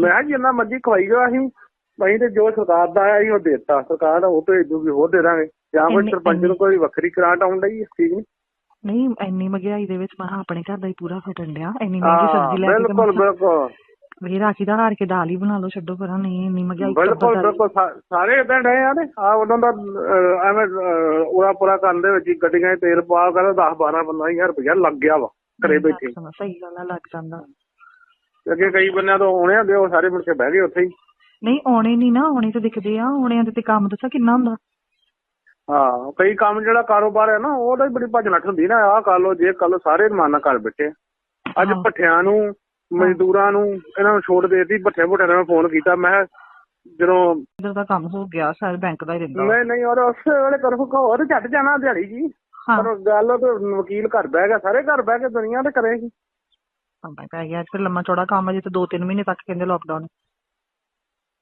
ਮੈਂ ਜਿੰਨਾ ਮਰਜ਼ੀ ਖਵਾਈ ਜਾਓ ਅਸੀਂ ਅਸੀਂ ਤੇ ਜੋ ਸਰਕਾਰ ਦਾ ਆਇਆ ਅਸੀਂ ਉਹ ਦੇਤਾ। ਸਰਕਾਰ ਉਹ ਭੇਜ ਦੂਗੀ ਹੋਰ ਦੇ ਦਾਂਗੇ। ਜਾਂ ਇੰਨੀ- ਸਰਪੰਚ ਨੂੰ ਕੋਈ ਵੱਖਰੀ ਗ੍ਰਾਂਟ ਆਉਣ ਹੈ ਠੀਕ ਨਹੀਂ ਨਹੀਂ ਇੰਨੀ ਮਹਿੰਗਾਈ ਦੇ ਵਿੱਚ ਮੈਂ ਆਪਣੇ ਘਰ ਦਾ ਹੀ ਪੂਰਾ ਫਟਣ ਡਿਆ। ਇੰਨੀ ਮਹਿੰਗੀ ਸਬਜ਼ੀ ਲੈ ਕੇ ਤੇ ਬਿਲਕੁਲ ਬਿਲਕੁਲ। ਵੀ ਰਾਖੀ ਦਾ ਹਾਰ ਕੇ ਦਾਲ ਹੀ ਬਣਾ ਲਓ ਛੱਡੋ ਪਰਾਂ ਨਹੀਂ ਇੰਨੀ ਮਹਿੰਗਾਈ ਬਿਲਕੁਲ ਬਿਲਕੁਲ ਸਾ- ਸਾਰੇ ਇਦਾਂ ਡਏ ਆ ਨੇ ਆ ਉਹਨਾਂ ਦਾ ਐਵੇਂ ਉਰਾ ਪੁਰਾ ਕਰਨ ਦੇ ਵਿੱਚ ਗੱਡੀਆਂ ਤੇਲ ਪਾ ਕਰ 10 12 15000 ਰੁਪਇਆ ਲੱਗ ਗਿਆ ਵਾ। ਘਰੇ ਬੈਠੇ। ਸਹੀ ਗੱਲ ਆ ਲੱਗ ਜਾਂਦਾ। ਅੱਗੇ ਕਈ ਬੰਨਿਆਂ ਤੋਂ ਆਉਣੇ ਹੁੰਦੇ ਉਹ ਸਾਰੇ ਮੁੜ ਕੇ ਬਹਿ ਗਏ ਉੱਥੇ ਹੀ। ਨਹੀਂ ਆਉਣੇ ਨਹੀਂ ਨਾ ਆਉਣੇ ਤੇ ਦਿਖਦੇ ਆ ਆਉਣਿਆਂ ਦੇ ਤੇ ਕੰਮ ਦੱਸਾਂ ਕਿੰਨਾ ਹੁੰਦਾ। ਹਾਂ ਕਈ ਕੰਮ ਜਿਹੜਾ ਕਾਰੋਬਾਰ ਹੈ ਨਾ ਉਹਦਾ ਹੀ ਬੜੀ ਭੱਜ ਨੱਠ ਹੁੰਦੀ ਨਾ ਆਹ ਕਰ ਲੋ ਜੇ ਕਰ ਲੋ ਸਾਰੇ ਮਾਨਾ ਕਰ ਬੈਠੇ। ਅੱਜ ਹਾਂ। ਭੱਠਿਆਂ ਨੂੰ ਮਜ਼ਦੂਰਾਂ ਨੂੰ ਇਹਨਾਂ ਨੂੰ ਛੋਟ ਦੇਤੀ ਭੱਠੇ ਭੁੱਠੇ ਨੇ ਫੋਨ ਕੀਤਾ ਮੈਂ ਜਦੋਂ ਇਧਰ ਦਾ ਕੰਮ ਹੋ ਗਿਆ ਸਾਰੇ ਬੈਂਕ ਦਾ ਹੀ ਰਹਿੰਦਾ। ਨਹੀਂ ਨਹੀਂ ਔਰ ਉਸ ਵੇਲੇ ਕਰਫ ਹੋਰ ਝੱਟ ਜਾਣਾ ਦਿਹਾੜੀ ਜੀ। ਪਰ ਗੱਲ ਤੇ ਵਕੀਲ ਘਰ ਬਹਿ ਗਿਆ ਸਾਰੇ ਘਰ ਬਹਿ ਕੇ ਦੁਨੀਆ ਤੇ ਕਰੇਗੀ ਮੈਂ ਪੈ ਗਿਆ ਫਿਰ ਲੰਮਾ ਚੌੜਾ ਕੰਮ ਅਜੇ ਤੇ 2-3 ਮਹੀਨੇ ਤੱਕ ਕਹਿੰਦੇ ਲੋਕਡਾਊਨ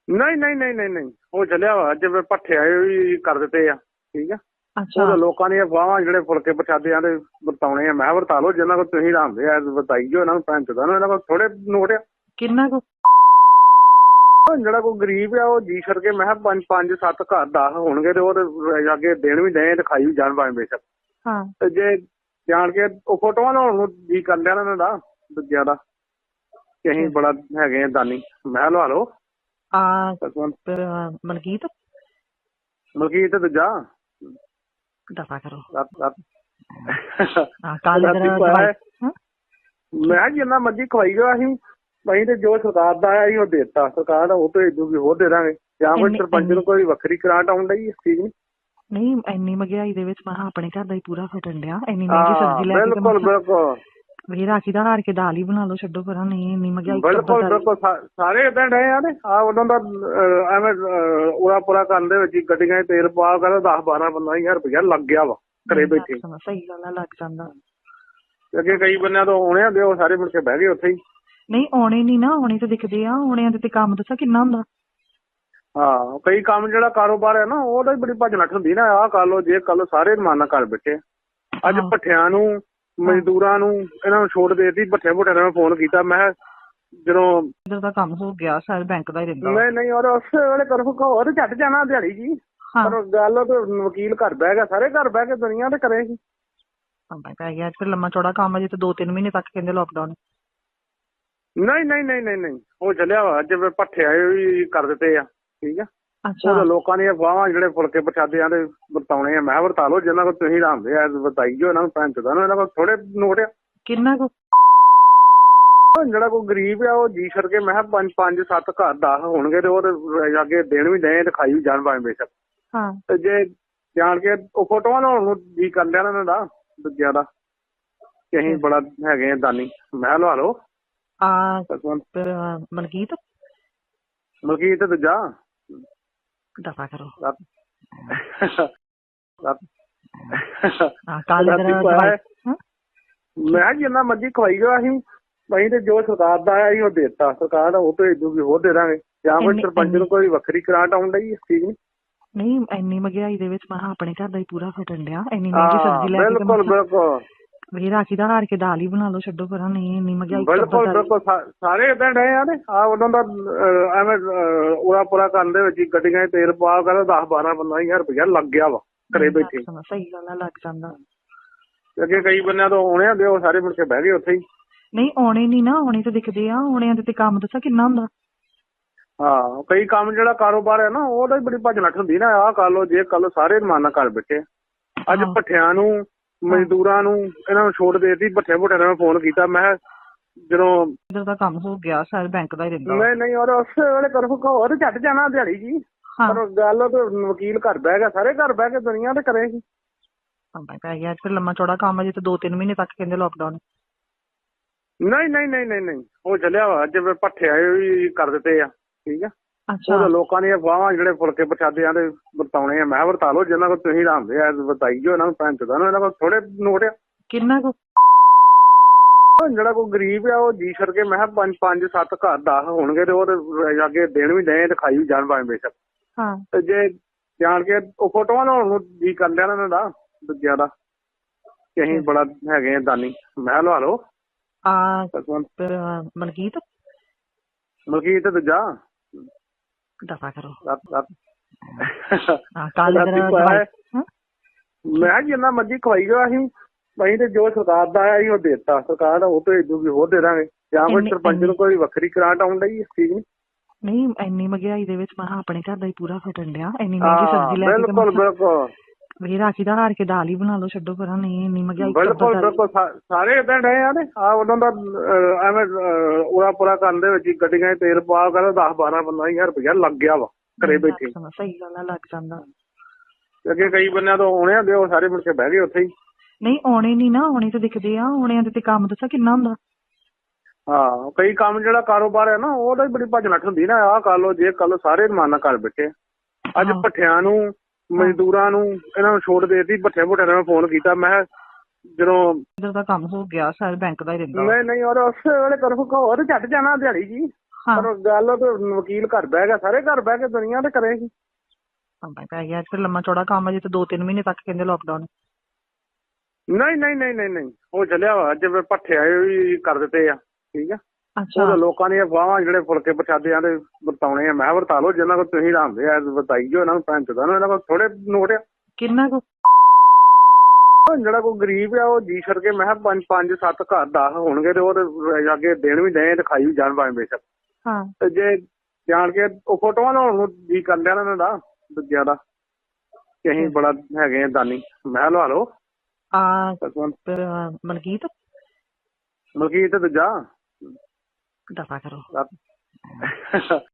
ਨਹੀਂ ਨਹੀਂ ਨਹੀਂ ਨਹੀਂ ਨਹੀਂ ਉਹ ਚੱਲਿਆ ਵਾ ਅੱਜ ਫਿਰ ਭੱਠੇ ਆਏ ਵੀ ਕਰ ਦਿੱਤੇ ਆ ਠੀਕ ਆ। ਅੱਛਾ। ਉਹ ਲੋਕਾਂ ਦੀਆਂ ਅਫਵਾਹਾਂ ਜਿਹੜੇ ਫੁਲਕੇ ਪ੍ਰਸ਼ਾਦਿਆਂ ਦੇ ਵਰਤਾਉਣੇ ਆ ਮੈਂ ਵਰਤਾ ਲਓ ਜਿੰਨਾ ਕੋ ਤੁਸੀਂ ਰਾਂਦੇ ਆ ਵਰਤਾਈ ਜੋ ਇਹਨਾਂ ਨੂੰ ਪੈਂਚ ਦਾ ਇਹਨਾਂ ਕੋਲ ਥੋੜੇ ਨੋਟ ਆ। ਕਿੰਨਾ ਕੁ? ਉਹ ਜਿਹੜਾ ਕੋਈ ਗਰੀਬ ਆ ਉਹ ਜੀ ਛੜ ਕੇ ਮੈਂ ਪੰਜ ਪੰਜ ਸੱਤ ਘਰ 10 ਹੋਣਗੇ ਤੇ ਉਹ ਅੱਗੇ ਦੇਣ ਵੀ ਦੇ ਤੇ ਖਾਈ ਵੀ ਜਾਣ ਭਾਵੇਂ ਬੇਸ਼ੱਕ। ਹਾਂ। ਤੇ ਜੇ ਜਾਣ ਕੇ ਉਹ ਫੋਟੋਆਂ ਲਾਉਣ ਨੂੰ ਜੀ ਕਰ ਲਿਆ ਨਾ ਇਹਨਾਂ ਦਾ ਦੂਜਿਆਂ ਦਾ। ਕਿ ਅਸੀਂ ਬੜਾ ਹੈਗੇ ਆ ਦਾਨੀ। ਮੈਂ ਲਵਾ ਲਓ। ਆ ਫਿਰ ਮਲਕੀਤ? ਮਲਕੀ ਤੇ ਦੂਜਾ। ਦਫਾ ਕਰੋ। ਰਾਤ ਰਾਤ ਆ ਕੱਲ ਰਾਤੀ ਜਰਾ ਪਾਇਆ ਦਵਾਈ ਹਾਂ? ਮੈਂ ਕਿਹਾ ਜਿੰਨਾ ਮਰਜ਼ੀ ਖਵਾਈ ਜਾਓ ਅਸੀਂ। ਅਸੀਂ ਤੇ ਜੋ ਸਰਕਾਰ ਦਾ ਆਇਆ ਅਸੀਂ ਉਹ ਦੇਤਾ। ਸਰਕਾਰ ਉਹ ਭੇਜ ਦੂਗੀ ਹੋਰ ਦੇ ਦਾਂਗੇ। ਜਾਂ ਕੋਈ ਇੰਨੀ- ਸਰਪੰਚ ਨੂੰ ਕੋਈ ਵੱਖਰੀ ਗ੍ਰਾਂਟ ਆਉਣ ਹੈ ਠੀਕ ਨਹੀਂ? ਨਹੀਂ ਇੰਨੀ ਮਹਿੰਗਾਈ ਦੇ ਵਿੱਚ ਮੈਂ ਆਪਣੇ ਘਰ ਦਾ ਹੀ ਪੂਰਾ ਫਟਣ ਡਿਆ। ਇੰਨੀ ਮਹਿੰਗੀ ਸਬਜ਼ੀ ਲੈ ਕੇ ਬਿਲਕੁਲ ਬਿਲਕੁਲ। ਵੀ ਰਾਖੀ ਦਾ ਹਾਰ ਕੇ ਦਾਲ ਹੀ ਬਣਾ ਲਓ ਛੱਡੋ ਪਰਾਂ ਨਹੀਂ ਇੰਨੀ ਮਹਿੰਗਾਈ ਬਿਲਕੁਲ ਬਿਲਕੁਲ ਸਾਰੇ ਇਦਾਂ ਡਏ ਆ ਨੇ ਆ ਉਹਨਾਂ ਦਾ ਐਵੇਂ ਉਰਾ ਪੁਰਾ ਕਰਨ ਦੇ ਵਿੱਚ ਗੱਡੀਆਂ ਤੇਲ ਪਾ ਕਰ 10 12 15000 ਰੁਪਇਆ ਲੱਗ ਗਿਆ ਵਾ ਘਰੇ ਬੈਠੇ। ਸਹੀ ਗੱਲ ਆ ਲੱਗ ਜਾਂਦਾ। ਅੱਗੇ ਕਈ ਬੰਨਿਆਂ ਤੋਂ ਆਉਣੇ ਹੁੰਦੇ ਉਹ ਸਾਰੇ ਮੁੜ ਕੇ ਬਹਿ ਗਏ ਉੱਥੇ ਹੀ। ਨਹੀਂ ਆਉਣੇ ਨਹੀਂ ਨਾ ਆਉਣੇ ਤੇ ਦਿਖਦੇ ਆ ਆਉਣਿਆਂ ਦੇ ਤੇ ਕੰਮ ਦੱਸਾਂ ਕਿੰਨਾ ਹੁੰਦਾ। ਹਾਂ ਕਈ ਕੰਮ ਜਿਹੜਾ ਕਾਰੋਬਾਰ ਹੈ ਨਾ ਉਹਦਾ ਹੀ ਬੜੀ ਭੱਜ ਨੱਠ ਹੁੰਦੀ ਨਾ ਆਹ ਕਰ ਲੋ ਜੇ ਕਰ ਲੋ ਸਾਰੇ ਮਾਨਾ ਕਰ ਬੈਠੇ। ਅੱਜ ਹਾਂ। ਭੱਠਿਆਂ ਨੂੰ ਮਜ਼ਦੂਰਾਂ ਨੂੰ ਇਹਨਾਂ ਨੂੰ ਛੋਟ ਦੇਤੀ ਭੱਠੇ ਭੁੱਠੇ ਨੇ ਫੋਨ ਕੀਤਾ ਮੈਂ ਜਦੋਂ ਇਧਰ ਦਾ ਕੰਮ ਹੋ ਗਿਆ ਸਾਰੇ ਬੈਂਕ ਦਾ ਹੀ ਰਹਿੰਦਾ। ਨਹੀਂ ਨਹੀਂ ਔਰ ਉਸ ਵੇਲੇ ਕਰਫ ਹੋਰ ਝੱਟ ਜਾਣਾ ਦਿਹਾੜੀ ਜੀ। ਹਾਂ। ਪਰ ਗੱਲ ਤੇ ਵਕੀਲ ਘਰ ਬਹਿ ਗਿਆ ਸਾਰੇ ਘਰ ਬਹਿ ਕੇ ਦੁਨੀਆ ਤੇ ਕਰੇਗੀ ਮੈਂ ਪੈ ਗਿਆ ਫਿਰ ਲੰਮਾ ਚੌੜਾ ਕੰਮ ਅਜੇ ਤੇ 2-3 ਮਹੀਨੇ ਤੱਕ ਕਹਿੰਦੇ ਲੋਕਡਾਊਨ ਨਹੀਂ ਨਹੀਂ ਨਹੀਂ ਨਹੀਂ ਨਹੀਂ ਉਹ ਚੱਲਿਆ ਵਾ ਅੱਜ ਭੱਠੇ ਆਏ ਵੀ ਕਰ ਦਿੱਤੇ ਆ। ਠੀਕ ਆ? ਅੱਛਾ। ਲੋਕਾਂ ਦੀਆਂ ਅਫਵਾਹਾਂ ਜਿਹੜੇ ਫੁਲਕੇ ਪ੍ਰਸ਼ਾਦਿਆਂ ਦੇ ਵਰਤਾਉਣੇ ਆ ਮੈਂ ਵਰਤਾ ਲਓ ਜਿੰਨਾ ਕੋ ਤੁਸੀਂ ਰਾਂਦੇ ਆ ਵਰਤਾਈ ਜੋ ਇਹਨਾਂ ਨੂੰ ਪੈਂਚ ਦਾ ਇਹਨਾਂ ਕੋਲ ਥੋੜੇ ਨੋਟ ਆ। ਕਿੰਨਾ ਕੁ? ਜਿਹੜਾ ਕੋਈ ਗਰੀਬ ਆ ਉਹ ਜੀ ਛੜ ਕੇ ਮੈਂ ਪੰਜ ਪੰਜ ਸੱਤ ਘਰ 10 ਹੋਣਗੇ ਤੇ ਉਹ ਅੱਗੇ ਦੇਣ ਵੀ ਦੇ ਤੇ ਖਾਈ ਵੀ ਜਾਣ ਭਾਵੇਂ ਬੇਸ਼ੱਕ। ਹਾਂ। ਤੇ ਜੇ ਜਾਣ ਕੇ ਉਹ ਫੋਟੋਆਂ ਲਾਉਣ ਨੂੰ ਜੀ ਕਰ ਲਿਆ ਨਾ ਇਹਨਾਂ ਦਾ ਦੂਜਿਆਂ ਦਾ। ਕਿ ਅਸੀਂ ਬੜਾ ਹੈਗੇ ਆ ਦਾਨੀ। ਮੈਂ ਲਵਾ ਲਓ। ਆ ਫਿਰ ਮਲਕੀਤ? ਦੂਜਾ। ਦਫਾ ਕਰੋ ਕੱਲ ਰਾਤੀ ਦਵਾਈ? ਮੈਂ ਜਿੰਨਾ ਮਰਜ਼ੀ ਖਵਾਈ ਜਾਓ ਅਸੀਂ ਅਸੀਂ ਤੇ ਜੋ ਸਰਕਾਰ ਦਾ ਆਇਆ ਅਸੀਂ ਉਹ ਦੇਤਾ ਸਰਕਾਰ ਉਹ ਭੇਜ ਦੂਗੀ ਹੋਰ ਦੇ ਦਾਂਗੇ ਜਾਂ ਕੋਈ ਸਰਪੰਚ ਨੂੰ ਕੋਈ ਵੱਖਰੀ ਗ੍ਰਾਂਟ ਆਉਣ ਹੈ ਠੀਕ ਨਹੀਂ ਨਹੀਂ ਇੰਨੀ ਮਹਿੰਗਾਈ ਦੇ ਵਿੱਚ ਮੈਂ ਆਪਣੇ ਘਰ ਦਾ ਹੀ ਪੂਰਾ ਫਟਣ ਡਿਆ ਇੰਨੀ ਮਹਿੰਗੀ ਸਬਜ਼ੀ ਲੈ ਕੇ ਤੇ ਬਿਲਕੁਲ ਬਿਲਕੁਲ ਵੀ ਰਾਖੀ ਦਾ ਹਾਰ ਕੇ ਦਾਲ ਹੀ ਬਣਾ ਲਓ ਛੱਡੋ ਪਰਾਂ ਨਹੀਂ ਇੰਨੀ ਮਹਿੰਗਾਈ ਬਿਲਕੁਲ ਬਿਲਕੁਲ ਸਾਰੇ ਇਦਾਂ ਡਏ ਆ ਨੇ ਆ ਉਹਨਾਂ ਦਾ ਐਵੇਂ ਉਰਾ ਪੁਰਾ ਕਰਨ ਦੇ ਵਿੱਚ ਗੱਡੀਆਂ ਤੇਲ ਪਾ ਕਰ 10 12 15000 ਰੁਪਇਆ ਲੱਗ ਗਿਆ ਵਾ ਘਰੇ ਬੈਠੇ। ਸਹੀ ਗੱਲ ਆ ਲੱਗ ਜਾਂਦਾ। ਅੱਗੇ ਕਈ ਬੰਨਿਆਂ ਤੋਂ ਆਉਣੇ ਹੁੰਦੇ ਉਹ ਸਾਰੇ ਮੁੜ ਕੇ ਬਹਿ ਗਏ ਉੱਥੇ ਹੀ। ਨਹੀਂ ਆਉਣੇ ਨਹੀਂ ਨਾ ਆਉਣੇ ਤੇ ਦਿਖਦੇ ਆ ਆਉਣਿਆਂ ਦੇ ਤੇ ਕੰਮ ਦੱਸਾਂ ਕਿੰਨਾ ਹੁੰਦਾ। ਹਾਂ ਕਈ ਕੰਮ ਜਿਹੜਾ ਕਾਰੋਬਾਰ ਹੈ ਨਾ ਉਹਦਾ ਹੀ ਬੜੀ ਭੱਜ ਨੱਠ ਹੁੰਦੀ ਨਾ ਆਹ ਕਰ ਲੋ ਜੇ ਕਰ ਲੋ ਸਾਰੇ ਮਾਨਾ ਕਰ ਬੈਠੇ ਅੱਜ ਹਾਂ। ਭੱਠਿਆਂ ਨੂੰ ਮਜ਼ਦੂਰਾਂ ਨੂੰ ਇਹਨਾਂ ਨੂੰ ਛੋਟ ਦੇਤੀ ਭੱਠੇ ਭੁੱਠੇ ਨੇ ਫੋਨ ਕੀਤਾ ਮੈਂ ਕਿਹਾ ਜਦੋਂ ਇਧਰ ਦਾ ਕੰਮ ਹੋ ਗਿਆ ਸਾਰੇ ਬੈਂਕ ਦਾ ਹੀ ਰਹਿੰਦਾ। ਨਹੀਂ ਨਹੀਂ ਔਰ ਉਸ ਵੇਲੇ ਕਰਫ ਹੋਰ ਝੱਟ ਜਾਣਾ ਦਿਹਾੜੀ ਜੀ। ਹਾਂ। ਪਰ ਗੱਲ ਤੇ ਵਕੀਲ ਘਰ ਬਹਿ ਗਿਆ ਸਾਰੇ ਘਰ ਬਹਿ ਕੇ ਦੁਨੀਆ ਤੇ ਕਰੇਗੀ ਮੈਂ ਪੈ ਗਿਆ ਫਿਰ ਲੰਮਾ ਚੌੜਾ ਕੰਮ ਅਜੇ ਤੇ 2-3 ਮਹੀਨੇ ਤੱਕ ਕਹਿੰਦੇ ਲੋਕਡਾਊਨ ਨਹੀਂ ਨਹੀਂ ਨਹੀਂ ਨਹੀਂ ਨਹੀਂ ਉਹ ਚੱਲਿਆ ਵਾ ਅੱਜ ਫਿਰ ਭੱਠੇ ਆਏ ਵੀ ਕਰ ਦਿੱਤੇ ਆ ਠੀਕ ਆ। ਉਹ ਲੋਕਾਂ ਦੀਆਂ ਅਫਵਾਹਾਂ ਜਿਹੜੇ ਫੁਲਕੇ ਪ੍ਰਸ਼ਾਦਿਆਂ ਦੇ ਵਰਤਾਉਣੇ ਆ ਮੈਂ ਵਰਤਾ ਲਓ ਜਿੰਨਾ ਕੋ ਤੁਸੀਂ ਰਾਂਦੇ ਆ ਵਰਤਾਈ ਜੋ ਇਹਨਾਂ ਨੂੰ ਪੈਂਚ ਦਾ ਇਹਨਾਂ ਕੋਲ ਥੋੜੇ ਨੋਟ ਆ। ਕਿੰਨਾ ਕੁ? ਜਿਹੜਾ ਕੋਈ ਗਰੀਬ ਆ ਉਹ ਜੀ ਛੜ ਕੇ ਮੈਂ ਪੰਜ ਪੰਜ ਸੱਤ ਘਰ 10 ਹੋਣਗੇ ਤੇ ਉਹ ਅੱਗੇ ਦੇਣ ਵੀ ਦੇ ਤੇ ਖਾਈ ਵੀ ਜਾਣ ਭਾਵੇਂ ਬੇਸ਼ੱਕ। ਹਾਂ। ਤੇ ਜੇ ਜਾਣ ਕੇ ਉਹ ਫੋਟੋਆਂ ਲਾਉਣ ਜੀ ਕਰ ਲਿਆ ਨਾ ਇਹਨਾਂ ਦਾ ਦੂਜਿਆਂ ਦਾ ਕਿ ਅਸੀਂ ਬੜਾ ਹੈਗੇ ਆ ਦਾਨੀ। ਮੈਂ ਲਵਾ ਲਓ। ਆ ਮਨਕੀਤ ਮਲਕੀਤ? ਦੂਜਾ। ਦਫਾ ਕਰੋ। ਆ ਕੱਲ ਹੈ। ਹਾਂ? ਮੈਂ ਜਿੰਨਾ ਮਰਜ਼ੀ ਖਵਾਈ ਜਾਓ ਅਸੀਂ ਅਸੀਂ ਤੇ ਜੋ ਸਰਕਾਰ ਦਾ ਆਇਆ ਸੀ ਉਹ ਦੇਤਾ। ਸਰਕਾਰ ਉਹ ਭੇਜ ਦੂਗੀ ਹੋਰ ਦੇ ਦਾਂਗੇ। ਜਾਂ ਇੰਨੀ- ਸਰਪੰਚ ਨੂੰ ਕੋਈ ਵੱਖਰੀ ਗ੍ਰਾਂਟ ਆਉਣ ਹੈ ਠੀਕ ਨਹੀਂ ਨਹੀਂ ਇੰਨੀ ਮਹਿੰਗਾਈ ਦੇ ਵਿੱਚ ਮੈਂ ਕਿਹਾ ਆਪਣੇ ਘਰ ਦਾ ਹੀ ਪੂਰਾ ਫਟਣ ਡਿਆ। ਇੰਨੀ ਮਹਿੰਗੀ ਹਾਂ ਸਬਜ਼ੀ ਲੈ ਕੇ ਤੇ ਬਿਲਕੁਲ ਬਿਲਕੁਲ। ਵੀ ਰਾਖੀ ਦਾ ਹਾਰ ਕੇ ਦਾਲ ਹੀ ਬਣਾ ਲਓ ਛੱਡੋ ਪਰਾਂ ਨਹੀਂ ਇੰਨੀ ਮਹਿੰਗਾਈ ਬਿਲਕੁਲ ਬਿਲਕੁਲ ਸਾ- ਸਾਰੇ ਇਦਾਂ ਡਏ ਆ ਨੇ ਆ ਉਹਨਾਂ ਦਾ ਅਹ, ਐਵੇਂ ਉਰਾ ਪੁਰਾ ਕਰਨ ਦੇ ਵਿੱਚ ਹੀ ਗੱਡੀਆਂ 'ਚ ਤੇਲ ਪਾ ਕਰ 10 12 15000 ਰੁਪਇਆ ਲੱਗ ਗਿਆ ਵਾ ਘਰੇ ਬੈਠੇ। ਸਹੀ ਗੱਲ ਆ ਲੱਗ ਜਾਂਦਾ। ਅੱਗੇ ਕਈ ਬੰਨਿਆਂ ਤੋਂ ਆਉਣੇ ਹੁੰਦੇ ਉਹ ਸਾਰੇ ਮੁੜ ਕੇ ਬਹਿ ਗਏ ਉੱਥੇ ਹੀ। ਨਹੀਂ ਆਉਣੇ ਨਹੀਂ ਨਾ ਆਉਣੇ ਤੇ ਦਿਖਦੇ ਆ ਆਉਣਿਆਂ ਦੇ ਤੇ ਕੰਮ ਦੱਸਾਂ ਕਿੰਨਾ ਹੁੰਦਾ। ਹਾਂ ਕਈ ਕੰਮ ਜਿਹੜਾ ਕਾਰੋਬਾਰ ਹੈ ਨਾ ਉਹਦਾ ਹੀ ਬੜੀ ਭੱਜ ਨੱਠ ਹੁੰਦੀ ਨਾ ਆਹ ਕਰ ਲੋ ਜੇ ਕਰ ਲੋ ਸਾਰੇ ਮਾਨਾ ਕਰ ਬੈਠੇ। ਅੱਜ ਹਾਂ। ਭੱਠਿਆਂ ਨੂੰ ਮਜ਼ਦੂਰਾਂ ਨੂੰ ਇਹਨਾਂ ਨੂੰ ਛੋਟ ਦੇਤੀ ਭੱਠੇ ਭੁੱਠੇ ਨੇ ਫੋਨ ਕੀਤਾ ਮੈਂ ਕਿਹਾ ਜਦੋਂ ਇਧਰ ਦਾ ਕੰਮ ਹੋ ਗਿਆ ਸਾਰੇ ਬੈਂਕ ਦਾ ਹੀ ਰਹਿੰਦਾ। ਨਹੀਂ ਨਹੀਂ ਔਰ ਉਸ ਵੇਲੇ ਕਰੋ ਹੋਰ ਝੱਟ ਜਾਣਾ ਦਿਹਾੜੀ ਜੀ। ਹਾਂ। ਪਰ ਗੱਲ ਤੇ ਵਕੀਲ ਘਰ ਬਹਿ ਗਿਆ ਸਾਰੇ ਘਰ ਬਹਿ ਕੇ ਦੁਨੀਆ ਤੇ ਕਰੇਗੀ ਕੰਮ ਪੈ ਗਿਆ ਫਿਰ ਲੰਮਾ ਚੌੜਾ ਕੰਮ ਅਜੇ ਤੇ 2-3 ਮਹੀਨੇ ਤੱਕ ਕਹਿੰਦੇ ਲੋਕਡਾਊਨ ਨਹੀਂ ਨਹੀਂ ਨਹੀਂ ਨਹੀਂ ਨਹੀਂ ਉਹ ਚੱਲਿਆ ਵਾ ਅੱਜ ਫਿਰ ਭੱਠੇ ਆਏ ਵੀ ਕਰ ਦਿੱਤੇ ਆ ਠੀਕ ਆ। ਉਹ ਲੋਕਾਂ ਦੀਆਂ ਅਫਵਾਹਾਂ ਜਿਹੜੇ ਫੁਲਕੇ ਪ੍ਰਸ਼ਾਦਿਆਂ ਦੇ ਵਰਤਾਉਣੇ ਆ। ਮੈਂ ਵਰਤਾ ਲਓ ਜਿੰਨਾ ਕੋਲ ਤੁਸੀਂ ਰਾਂਦੇ ਆ ਵਰਤਾਈ ਜੋ ਇਹਨਾਂ ਨੂੰ ਚੋਦਾਂ ਨੂੰ ਇਹਨਾਂ ਕੋਲ ਥੋੜੇ ਨੋਟ ਆ। ਕਿੰਨਾ ਕੁ? ਜਿਹੜਾ ਕੋਈ ਗਰੀਬ ਆ ਉਹ ਜੀ ਛੜ ਕੇ ਮੈਂ ਪੰਜ ਪੰਜ ਸੱਤ ਘਰ 10 ਹੋਣਗੇ ਤੇ ਉਹ ਅੱਗੇ ਦੇਣ ਵੀ ਦੇ ਤੇ ਖਾਈ ਵੀ ਜਾਣ ਭਾਵੇਂ ਬੇਸ਼ੱਕ। ਹਾਂ। ਤੇ ਜੇ ਜਾਣ ਕੇ ਉਹ ਫੋਟੋਆਂ ਲਾਉਣ ਨੂੰ ਜੀ ਕਰ ਲਿਆ ਨਾ ਇਹਨਾਂ ਦਾ ਦੂਜਿਆਂ ਦਾ। ਕਿ ਅਸੀਂ ਬੜਾ ਹੈਗੇ ਆ ਦਾਨੀ। ਮੈਂ ਲਵਾ ਲਓ। ਆ ਮਲਕੀਤ ਤੇ ਦੂਜਾ। ਦਫਾ ਕਰੋ ਰਾਤ-